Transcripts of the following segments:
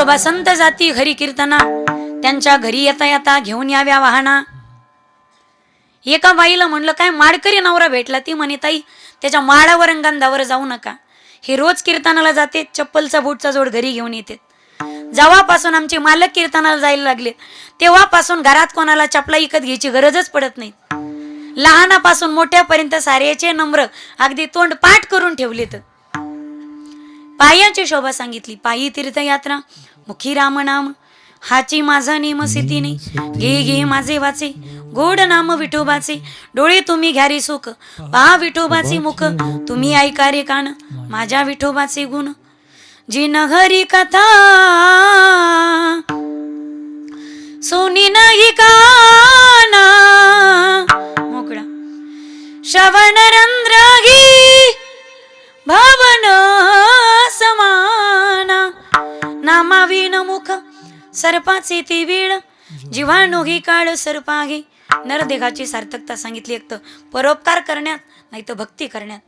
शोभा संत जाती घरी कीर्तना. त्यांच्या घरी येता येता घेऊन याव्या वाहना. एका बाईला म्हणलं काय माडकरी नवरा भेटला? ती म्हणे ताई त्याच्या माळावर गंधावर जाऊ नका. हे रोज कीर्तनाला जाते चप्पलचा बूटचा जोड घरी घेऊन येते. जेव्हापासून आमचे मालक कीर्तनाला जायला लागले तेव्हापासून घरात कोणाला चपला विकत घ्यायची गरजच पडत नाही. लहानापासून मोठ्यापर्यंत साऱ्याचे नम्र अगदी तोंड पाठ करून ठेवलेत. पायाची शोभा सांगितली पायी तीर्थयात्रा मुखी रामनाम हाची माझा नेम सितीने घे घे माझे वाचे गोड नाम विठोबाचे. डोळे तुम्ही घ्यारी सुख पहा विठोबाचे मुख. तुम्ही ऐका रे कान माझ्या विठोबाचे गुण. जी नगरी कथा सोनी नाही काना. मोकळा. श्रवण रंद्रागी भावन समाना नामाविन मुख सर्पाचे ती वेळ. जीवाणोगी काळ सर्पागे नरदेहाची सार्थकता सांगितली एक तर परोपकार करण्यात नाही तर भक्ती करण्यात.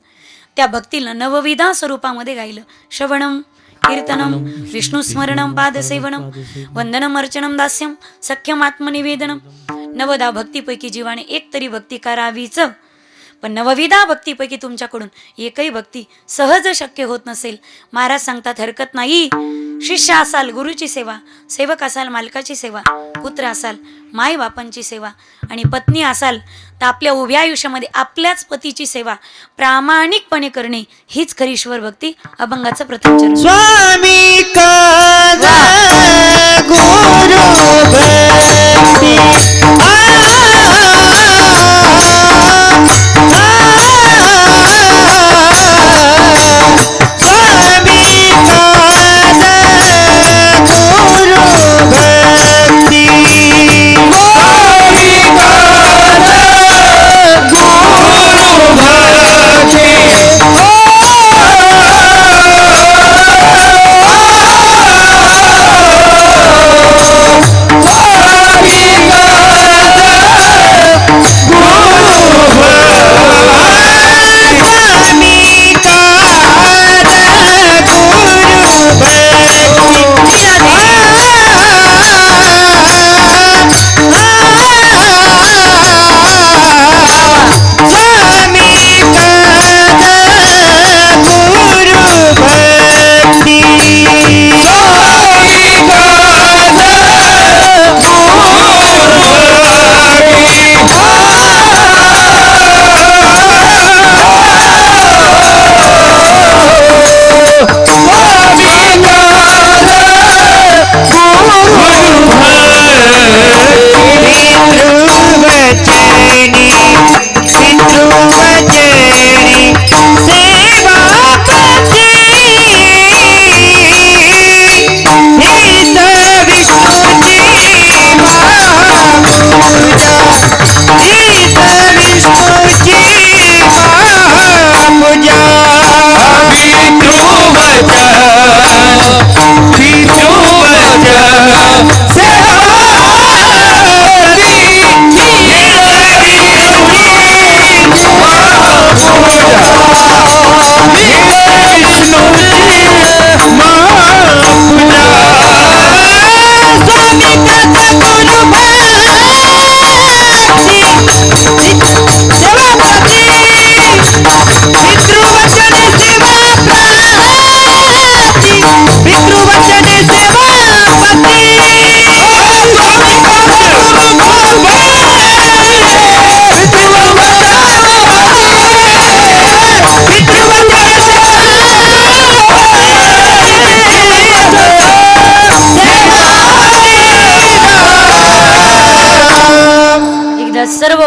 त्या भक्तीला नवविधा स्वरूपामध्ये गायलं. श्रवणम कीर्तनम विष्णुस्मरणम पादसेवनम वंदनम अर्चनम दास्यम सख्यम आत्मनिवेदनम नवदा भक्तीपैकी जीवाने एक तरी भक्ती करावीच. पण नवविधा भक्तीपैकी तुमच्याकडून एकही भक्ती सहज शक्य होत नसेल. महाराज सांगतात हरकत नाही. शिष्य असाल गुरुची सेवा सेवक असाल मालकाची सेवा पुत्र असाल माय बापांची सेवा आणि पत्नी असाल तर आपल्या उभ्या आयुष्यामध्ये आपल्याच पतीची सेवा प्रामाणिकपणे करणे हीच खरी ईश्वर भक्ती. अभंगाचं प्रथम स्वामी काद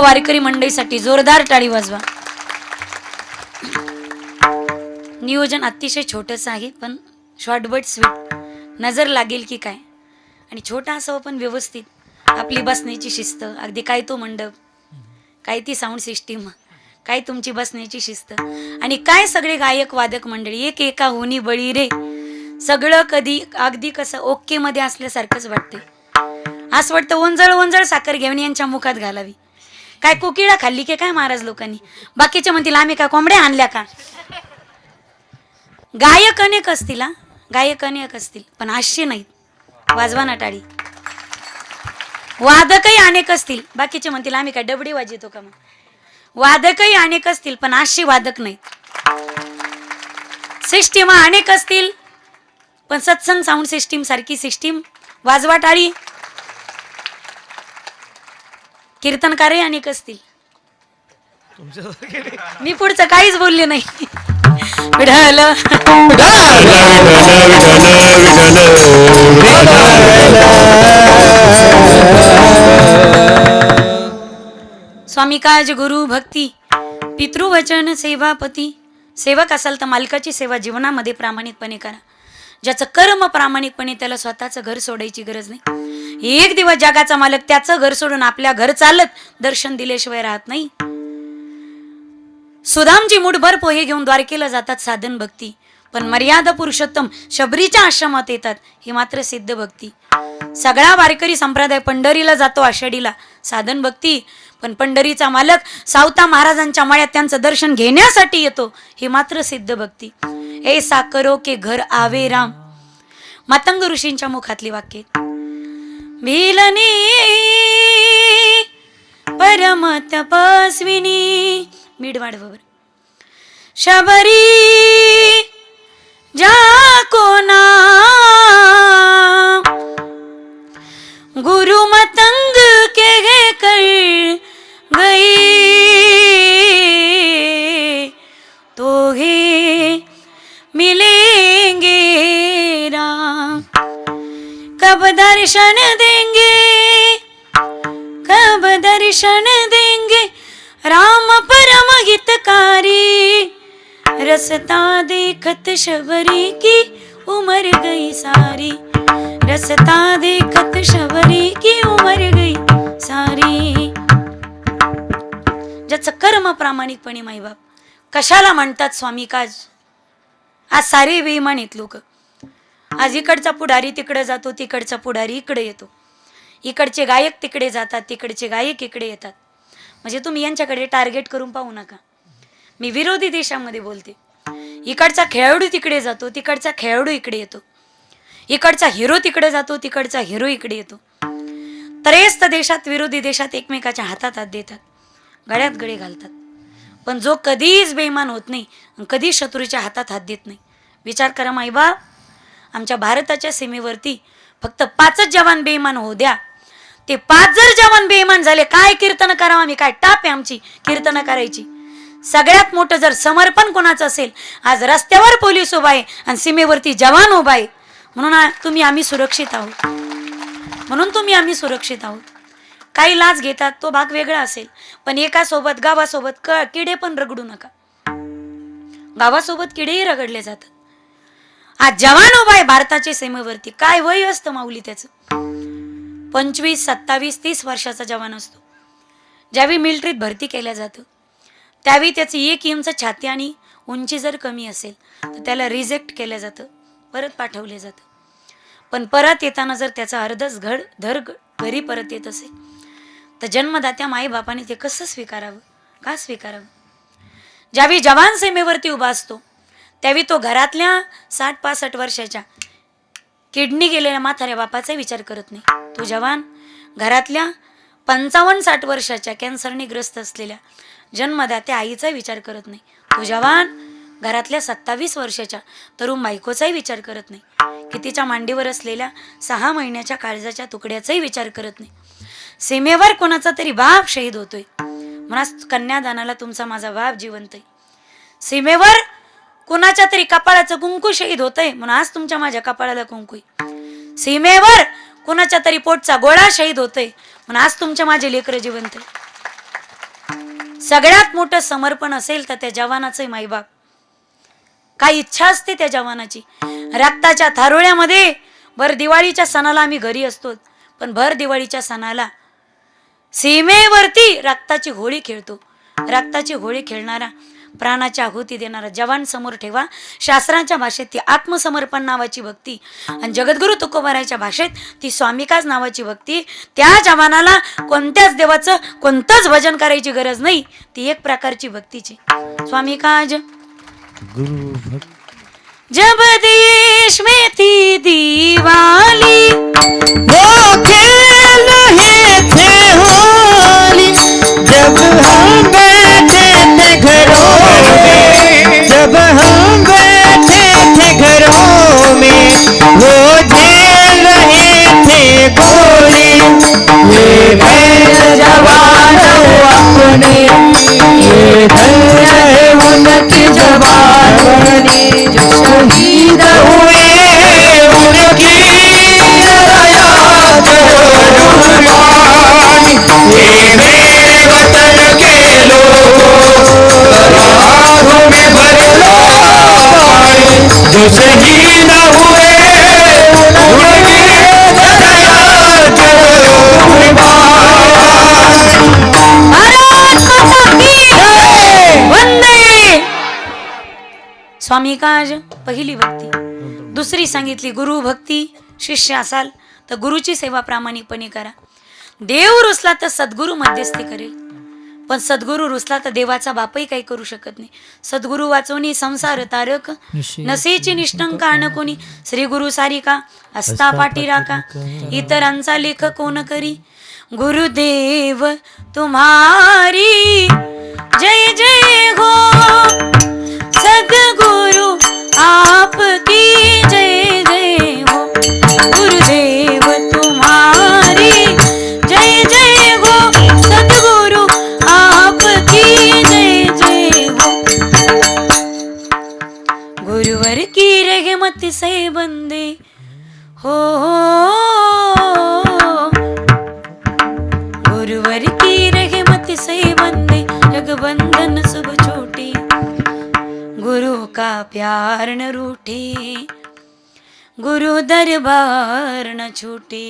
वारकरी मंडळीसाठी जोरदार टाळी वाजवा. नियोजन अतिशय छोटंसं आहे पण शॉर्टबट स्वीट. नजर लागेल की काय? आणि छोटा असावं पण व्यवस्थित. आपली बसण्याची शिस्त अगदी काय तो मंडप काय ती साऊंड सिस्टीम काय तुमची बसण्याची शिस्त. आणि काय सगळे गायक वादक मंडळी एक एका होनी बळी रे. सगळं कधी अगदी कसं ओके मध्ये असल्यासारखंच वाटते असं वाटतं ओंजळ ओंजळ साखर घेऊन यांच्या मुखात घालावी. काय कोकिळा खाल्ली की काय महाराज लोकांनी? बाकीच्या म्हणतील आम्ही का कोंबड्या आणल्या का? गायक अनेक असतील हा. गायक अनेक असतील पण हास्य नाहीत. वाजवा ना टाळी. वादकही अनेक असतील. बाकीचे म्हणतील आम्ही काय डबडी वाजवतो का मग? वादकही अनेक असतील पण अशी वादक नाही सिस्टीम अनेक असतील पण सत्संग साऊंड सिस्टीम सारखी सिस्टीम. वाजवा टाळी. कीर्तनकारही अनेक असतील. मी पुढचं काहीच बोलले नाही. विढाल स्वामी काज गुरु भक्ती पितृवचन सेवापती सेवक असाल तर मालकाची सेवा जीवनामध्ये प्रामाणिकपणे करा. ज्याचं कर्म प्रामाणिकपणे त्याला स्वतःचं घर सोडायची गरज नाही. एक दिवस जगाचा मालक त्याचं घर सोडून आपल्या घर चालत दर्शन दिल्याशिवाय राहत नाही. सुदामजी मुठभर पोहे घेऊन द्वारकेला जातात साधन भक्ती. पण मर्यादा पुरुषोत्तम शबरीच्या आश्रमात येतात ही मात्र सिद्ध भक्ती. सगळा वारकरी संप्रदाय पंढरीला जातो आषाढीला साधन भक्ती. पण पंढरीचा मालक सावता महाराजांच्या माळ्यात त्यांचं दर्शन घेण्यासाठी येतो ही मात्र सिद्ध भक्ती. ए साकरो के घर आवे राम. मातंग ऋषींच्या मुखातली वाक्य भिलनी परम तपस्विनी मीड वाढवर शबरी जा कोना गुरु मतंग के गे कर गई. कब दर्शन देंगे? कब दर्शन देंगे? राम परम हितकारी रसता देखत शबरी की उमर गई सारी। रसता देखत शबरी की उमर गई सारी। ज्याचं कर्म प्रामाणिकपणे माईबाप. कशाला म्हणतात स्वामी काज? आज सारे बेईमान आहेत लोक. आज इकडचा पुढारी तिकडे जातो तिकडचा पुढारी इकडे येतो. इकडचे गायक तिकडे जातात तिकडचे गायक इकडे येतात. म्हणजे तुम्ही यांच्याकडे टार्गेट करून पाहू नका. मी विरोधी देशामध्ये बोलते. इकडचा खेळाडू तिकडे जातो तिकडचा खेळाडू इकडे येतो. इकडचा हिरो तिकडे जातो तिकडचा हिरो इकडे येतो. त्रेस्त देशात विरोधी देशात एकमेकाच्या हातात हात देतात. गळ्यात गळे घालतात. पण जो कधीच बेईमान होत नाही कधीच शत्रूच्या हातात हात देत नाही. विचार करा माईबा आमच्या भारताच्या सीमेवरती फक्त पाचच जवान बेईमान होऊ द्या. ते पाच जर जवान बेईमान झाले काय कीर्तन करावं आम्ही? काय टाप आहे आमची कीर्तन करायची? सगळ्यात मोठं जर समर्पण कोणाचं असेल आज रस्त्यावर पोलीस उभा आहे आणि सीमेवरती जवान उभा आहे. म्हणून तुम्ही आम्ही सुरक्षित आहोत. म्हणून तुम्ही आम्ही सुरक्षित आहोत. काही लाच घेतात तो भाग वेगळा असेल. पण एकासोबत गावासोबत क किडे पण रगडू नका. गावासोबत किडेही रगडले जातात. हा जवान हो उभा आहे भारताच्या सीमेवरती. काय वय असतं माऊली त्याचं? पंचवीस सत्तावीस तीस वर्षाचा जवान असतो. ज्यावेळी मिलिटरीत भरती केल्या जातं त्यावेळी त्याची एक इंच छाती आणि उंची जर कमी असेल तर त्याला रिजेक्ट केलं जातं परत पाठवले जातं. पण परत येताना जर त्याचा अर्धच घड धर घरी परत येत असेल तर जन्मदात्या माईबापाने ते कसं स्वीकारावं? का स्वीकारावं? ज्यावेळी जवान सीमेवरती उभा असतो त्यावेळी तो घरातल्या साठ पासष्ट वर्षाच्या किडनी गेलेल्या म्हाताऱ्या बापाचा विचार करत नाही. तो जवान घरातल्या पंचावन्न साठ वर्षाच्या कॅन्सरने ग्रस्त असलेल्या जन्मदात्या आईचा विचार करत नाही. तो जवान घरातल्या सत्तावीस वर्षाच्या तरुण बायकोचाही विचार करत नाही. की तिच्या मांडीवर असलेल्या सहा महिन्याच्या काळजाच्या तुकड्याचाही विचार करत नाही. सीमेवर कोणाचा तरी बाप शहीद होतोय. म्हणा कन्यादानाला तुमचा माझा बाप जिवंत आहे. सीमेवर कुणाच्या तरी कपाळाचं कुंकू शहीद होतंय म्हणून आज तुमच्या माझ्या कपाळाला कुंकू सीमेवर कुणाच्या तरी पोटचा गोळा शहीद होतोय म्हणून आज तुमच्या माझे लेकर जिवंत सगळ्यात मोठं समर्पण असेल तर त्या जवानाचं माईबाप काय इच्छा असते त्या जवानाची. रक्ताच्या थारोळ्यामध्ये भर दिवाळीच्या सणाला आम्ही घरी असतो पण भर दिवाळीच्या सणाला सीमेवरती रक्ताची होळी खेळतो. रक्ताची होळी खेळणारा प्राणाची आहुती देणारा जवान समोर ठेवा. शास्त्रांच्या भाषेत ती आत्मसमर्पण नावाची भक्ती आणि जगद्गुरु तुकोबाराच्या भाषेत ती स्वामिकाच नावाची भक्ती. त्या जवानाला कोणत्याच देवाचं कोणतंच भजन करायची गरज नाही. ती एक प्रकारची भक्तीची. स्वामिकाज. गुरु जब देश में थी दीवाली वो खेल रहे थे होली। जब हम बैठे थे घरों जवान हो अपने ये धन सांगितली गुरु भक्ती शिष्य असाल तर गुरुची सेवा प्रामाणिकपणे करा. देव रुसला तर सद्गुरु मध्यस्थी करेल. पण सद्गुरु रुसला तर देवाचा बापही काही करू शकत नाही. सद्गुरु वाचवणी संसार तारक नसेची निष्ठंक आण कोणी? श्री गुरु सारिका असता पाठीराका इतरांचा लेख कोण करी? गुरुदेव तुम्हारी जय जय हो. सद्गुरु आपकी रहमत से बंदे। हो, हो। गुरुवर की रहमत से बंदे जगबंधन शुभ छोटे। गुरु का प्यार न रूठे गुरु दरबार न छूटे।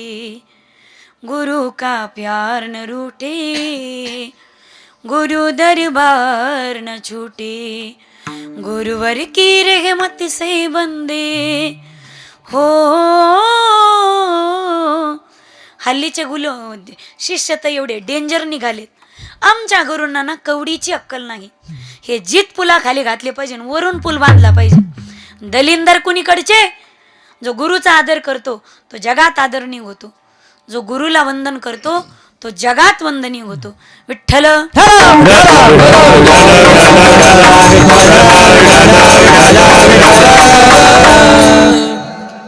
गुरु का प्यार न रूठे गुरु दरबार न छूटे। गुरुवर की रहमत से बंदे। हो हल्लीचे गुलो शिष्य तर एवढे डेंजर निघालेत आमच्या गुरूंना ना कवडीची अक्कल नाही. हे जीत पुलाखाली घातले पाहिजे वरून पूल बांधला पाहिजे. दलिंदर कुणीकडचे? जो गुरुचा आदर करतो तो जगात आदरणीय होतो. जो गुरुला वंदन करतो तो जगात वंदनीय होतो. विठ्ठल.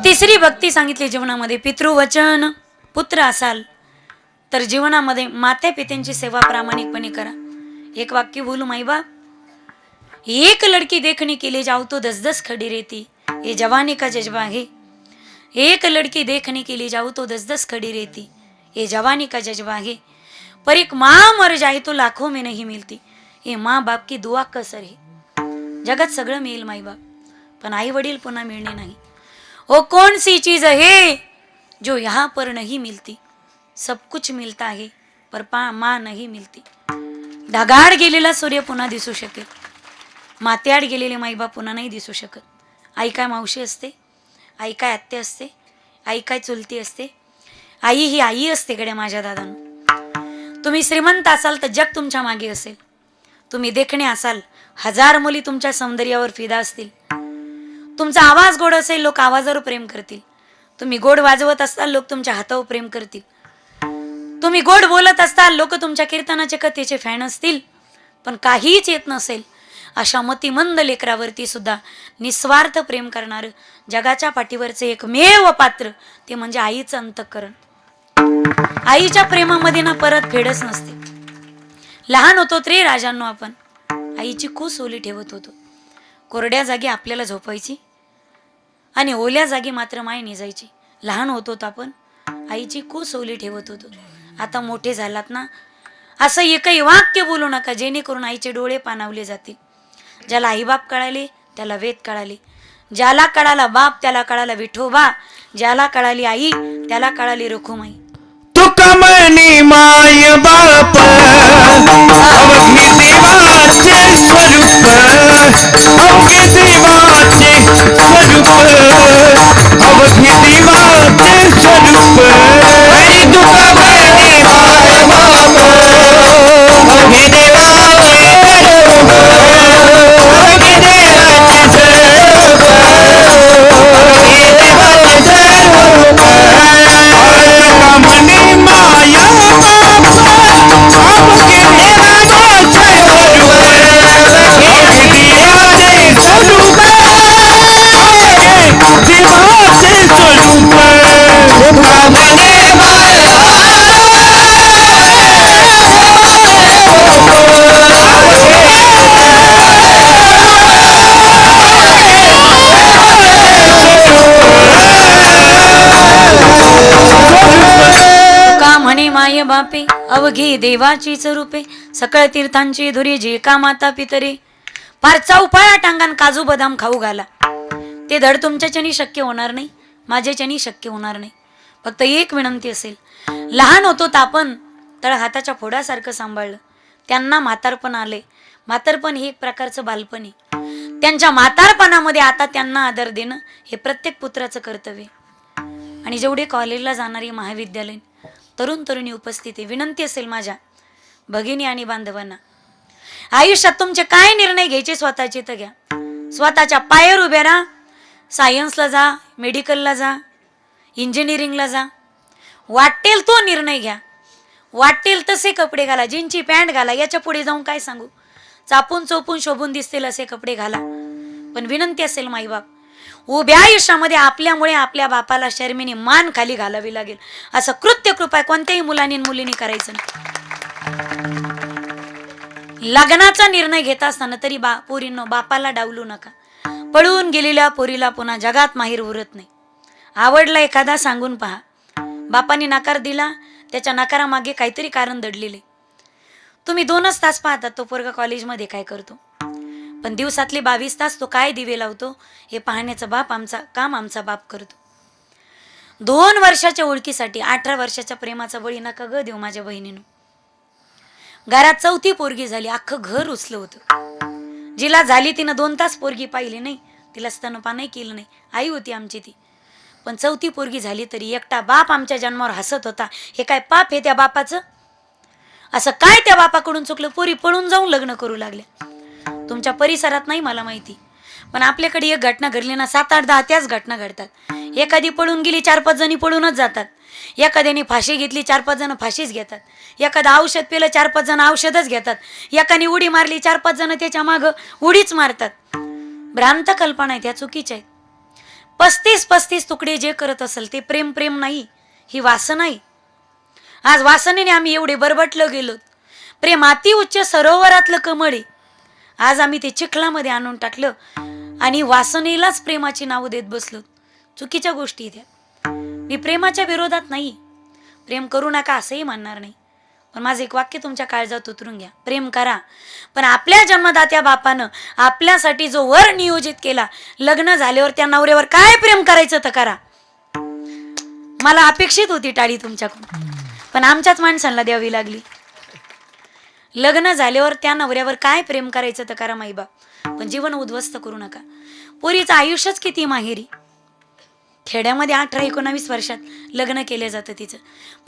तिसरी भक्ती सांगितली जीवनामध्ये पितृवचन पुत्र असाल तर जीवनामध्ये माते पित्यांची सेवा प्रामाणिकपणे करा. एक वाक्य बोलू माई बाप एक लड़की देखणी केले जाऊ तो दस दस खड़ी रेती. ये जवानी का जज्बा है एक लड़की देखणी केली जाऊ तो दस दस खड़ी रेती. ये जवानी का जज्बा है। पर एक माँ मर जाए तो लाखों में नहीं मिलती। ये माँ बाप की दुआ कसर है। जगात सगळं मिळेल माई बाप पण आई वडील पुन्हा मिळणे नाही। ओ कौन सी चीज है जो यहाँ पर नहीं मिलती? सब कुछ मिलता है पर पा माँ नहीं मिलती। ढगाड गेलेला सूर्य पुन्हा दिसू शकेल। मात्याड गेलेले माईबाप पुन्हा नाही दिसू शकत। आई काय मावशी असते? आई काय आत्ते असते? आई काय चुलती असते? आई ही आई असते कडे माझ्या दादानं. तुम्ही श्रीमंत असाल तर जग तुमच्या मागे असेल. तुम्ही देखणे असाल हजार मुली तुमच्या सौंदर्यावर फिदा असतील. तुमचा आवाज गोड असेल लोक आवाजावर प्रेम करतील. तुम्ही गोड वाजवत असताल लोक तुमच्या हातावर प्रेम करतील. तुम्ही गोड बोलत असताल लोक तुमच्या कीर्तनाचे कथेचे फॅन असतील. पण काहीच येत नसेल अशा मतिमंद लेकरावरती सुद्धा निस्वार्थ प्रेम करणारं जगाच्या पाठीवरचं एकमेव पात्र ते म्हणजे आईचं अंतःकरण. आईच्या प्रेमामध्ये ना परत फेडच नसते. लहान होतो रे राजांनो आपण. आईची खूस ओली ठेवत होतो. कोरड्या जागी आपल्याला झोपायची आणि ओल्या जागी मात्र माय निजायची. लहान होतो आपण आईची खूस ओली ठेवत होतो. आता मोठे झालात ना असं एकही वाक्य बोलू नका जेणेकरून आईचे डोळे पाणावले जातील. ज्याला आईबाप कळाले त्याला वेद कळाले. ज्याला कळाला बाप त्याला कळाला विठोबा. ज्याला कळाली आई त्याला कळाली रखुमाई. तुका म्हणी माय बाप अवघी देवाचे स्वरूप अवघी देवाचे माय बापे अवघी देवाची रूपे सकळ तीर्थांची धुरी जे का माता पितरे. फारचा चौपाळा टांगान काजू बदाम खाऊ घाला. ते धड तुमच्याच्यानी शक्य होणार नाही माझ्याच्यानी शक्य होणार नाही. फक्त एक विनंती असेल लहान होतो आपण तळ हाताच्या फोडासारखं सांभाळलं. त्यांना म्हातारपण आले. म्हातारपण हे एक प्रकारचं बालपण आहे. त्यांच्या म्हातारपणामध्ये आता त्यांना आदर देणं हे प्रत्येक पुत्राचं कर्तव्य आणि जेवढे कॉलेजला जाणारी महाविद्यालयीन तरुण तरुणी उपस्थिती विनंती असेल माझ्या भगिनी आणि बांधवांना. आयुष्यात तुमचे काय निर्णय घ्यायचे स्वतःचे तर घ्या. स्वतःच्या पायावर उभे राहा. सायन्सला जा मेडिकलला जा इंजिनिअरिंगला जा. वाटेल तो निर्णय घ्या. वाटेल तसे कपडे घाला. जीनची पॅन्ट घाला. याच्यापुढे जाऊन काय सांगू? चापून चोपून शोभून दिसतील असे कपडे घाला. पण विनंती असेल माईबाप उभ्या आयुष्यामध्ये आपल्यामुळे आपल्या बापाला शर्मीने मान खाली घालावी लागेल. असं कृत्य कृपा कोणत्याही मुलांनी मुलींनी करायचं लग्नाचा निर्णय घेत असताना तरी बा पोरींनो बापाला डावलू नका. पळून गेलेल्या पोरीला पुन्हा जगात माहीर उरत नाही. आवडला एखादा सांगून पहा. बापाने नकार दिला त्याच्या नकारामागे काहीतरी कारण दडलेले. तुम्ही दोनच तास पाहतात तो पोरगा कॉलेजमध्ये काय करतो? पण दिवसातले बावीस तास तो काय दिवे लावतो हे पाहण्याचं बाप आमचा काम आमचा बाप करतो. दोन वर्षाच्या ओळखीसाठी अठरा वर्षाच्या प्रेमाचा बळी नका ग देऊ माझ्या बहिणीनं. घरात चौथी पोरगी झाली अख्खं घर उचलं होतं. जिला झाली तिनं दोन तास पोरगी पाहिली नाही तिला स्तनपानही केलं नाही आई होती आमची ती. पण चौथी पोरगी झाली तरी एकटा बाप आमच्या जन्मावर हसत होता हे काय पाप हे त्या बापाचं? असं काय त्या बापाकडून चुकलं पोरी पळून जाऊन लग्न करू लागल्या. तुमच्या परिसरात नाही मला माहिती. पण आपल्याकडे एक घटना घडली ना सात आठ दहा त्याच घटना घडतात. एखादी पळून गेली चार पाच जणी पळूनच जातात. एखाद्याने फाशी घेतली चार पाच जण फाशीच घेतात. एखादं औषध पिलं चार पाच जण औषधच घेतात. एकाने उडी मारली चार पाच जण त्याच्या मागं उडीच मारतात. भ्रांत कल्पना आहेत त्या चुकीच्या आहेत. पस्तीस पस्तीस तुकडे जे करत असेल ते प्रेम प्रेम नाही ही वासना आहे. आज वासनेने आम्ही एवढे बरबटलं गेलो प्रेम अति उच्च सरोवरातलं कमळ आहे. आज आम्ही ते चिखलामध्ये आणून टाकलं आणि वासनेलाच प्रेमाची नावं देत बसलो. चुकीच्या गोष्टी त्या मी प्रेमाच्या विरोधात नाही. प्रेम करू नका असंही म्हणणार नाही. पण माझं एक वाक्य तुमच्या काळजात उतरून घ्या. प्रेम करा. पण आपल्या जन्मदात्या बापानं आपल्यासाठी जो वर नियोजित केला लग्न झाल्यावर त्या नवऱ्यावर काय प्रेम करायचं तर करा. मला अपेक्षित होती टाळी तुमच्याकडून. पण आमच्याच माणसांना द्यावी लागली. लग्न झाल्यावर त्या नवऱ्यावर काय प्रेम करायचं तर करा माईबा. पण जीवन उद्ध्वस्त करू नका. पोरीचं आयुष्यच किती माहेरी. खेड्यामध्ये अठरा एकोणावीस वर्षात लग्न केलं जातं तिचं.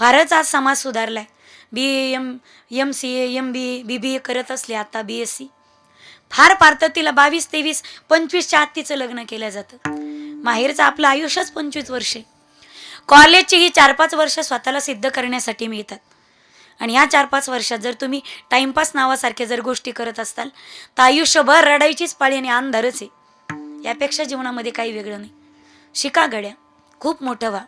फारच आज समाज सुधारलाय. B M M C A M B A B B A करत असले आता बी एस सी फार पारतं तिला बावीस तेवीस पंचवीसच्या आत तिचं लग्न केलं जातं. माहेरचं आपलं आयुष्यच पंचवीस वर्षे. कॉलेजची ही चार पाच वर्ष स्वतःला सिद्ध करण्यासाठी मिळतात. आणि या चार पाच वर्षात जर तुम्ही टाइमपास नावासारख्या जर गोष्टी करत असताल तर आयुष्यभर रडायचीच पाळी आणि अंधारच आहे. यापेक्षा जीवनामध्ये काही वेगळं नाही. शिका गड्या खूप मोठं व्हा.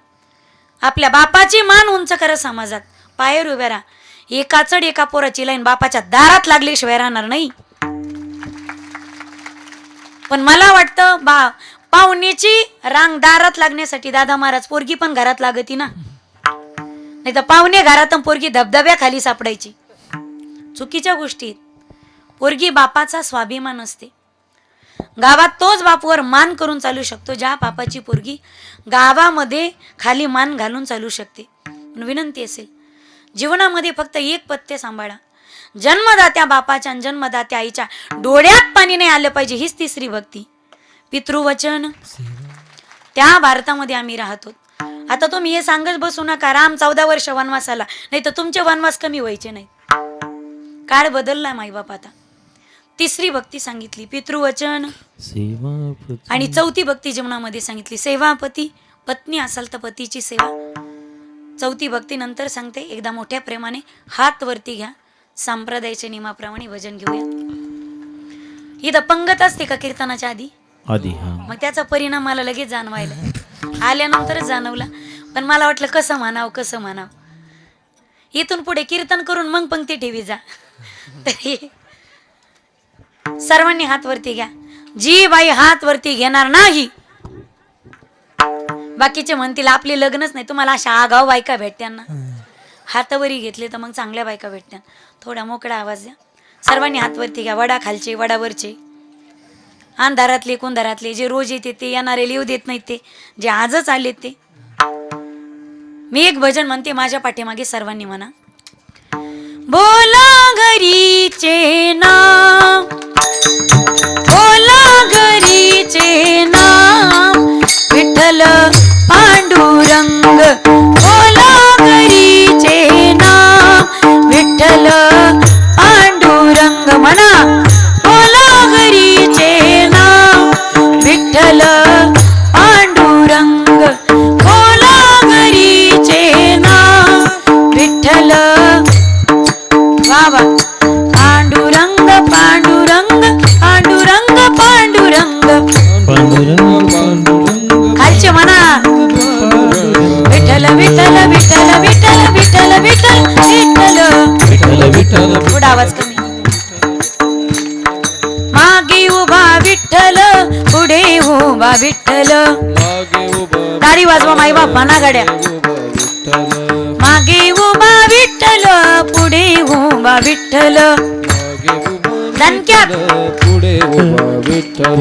आपल्या बापाची मान उंच करा समाजात. पायर उभ्या राहा. एका चढ एका पोराची लाईन बापाच्या दारात लागल्याशिवाय राहणार नाही. पण मला वाटतं बा पाहुणीची रांग दारात लागण्यासाठी दादा महाराज पोरगी पण घरात लागती ना? नाही तर पाहुणे घरात आणि पोरगी धबधब्याखाली सापडायची. चुकीच्या गोष्टी आहेत. पोरगी बापाचा स्वाभिमान असते. गावात तोच बापवर मान करून चालू शकतो ज्या बापाची पोरगी गावामध्ये खाली मान घालून चालू शकते. विनंती असेल जीवनामध्ये फक्त एक पत्ते सांभाळा. जन्मदात्या बापाच्या आणि जन्मदात्या आईच्या डोळ्यात पाणी नाही आलं पाहिजे हीच तिसरी भक्ती. पितृवचन. त्या भारतामध्ये आम्ही राहतो. आता तुम्ही हे सांगत बसू नका. राम चौदा वर्ष वनवासाला. नाही तर तुमचे वनवास कमी व्हायचे नाही. काळ बदलला माईबाप आता. तिसरी भक्ती सांगितली पितृवचन. आणि चौथी भक्ती जीवनामध्ये सांगितली सेवापती. पत्नी असाल तर पतीची सेवा. चौथी भक्ती नंतर सांगते एकदा मोठ्या प्रेमाने हात वरती घ्या. संप्रदायाच्या नियमाप्रमाणे भजन घेऊया. इथं पंगत असते का कीर्तनाच्या आधी? आधी मग त्याचा परिणाम मला लगेच जाणवायला. आल्यानंतरच जाणवला. पण मला वाटलं कसं म्हणावं कसं म्हणावं. इथून पुढे कीर्तन करून मग पंक्ती ठेवी जा. तरी सर्वांनी हात वरती घ्या. जी बाई हात वरती घेणार नाही बाकीचे म्हणतील आपले लग्नच नाही. तुम्हाला अशा आगाव बायका भेटत्यांना हातावरी घेतले तर मग चांगल्या बायका भेटत्या. थोडा मोकळा आवाज द्या. सर्वांनी हातवरती घ्या. वडा खालचे वडावरचे. अंधारातले कुंधारातले जे रोज येते ते येणारे लिहू देत नाहीत ते. जे आजच आलेत ते. मी एक भजन म्हणते माझ्या पाठीमागे सर्वांनी म्हणा. बोला घरीचे ना आवाज कमी. मागे उभा विठ्ठल पुढे उभा विठ्ठल. गाडी वाजवा माई बाप म्हणा गाड्या. मागे उभा विठ्ठल पुढे उभा विठ्ठल. दणक्यात पुढे उभा विठ्ठल.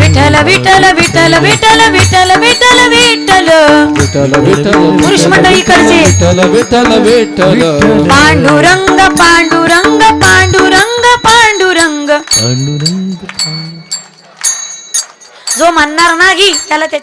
विठ्ठल विठ्ठल विठ्ठल विठ्ठल विठ्ठल विठ्ठल. विठ्ठल. पुरुष मंडळी करचे विठ्ठल विठ्ठल विठ्ठल. पांडुरंग पांडुरंग पांडुरंग पांडुरंग. पांडुरंग जो म्हणणार नाही त्याला त्याच्या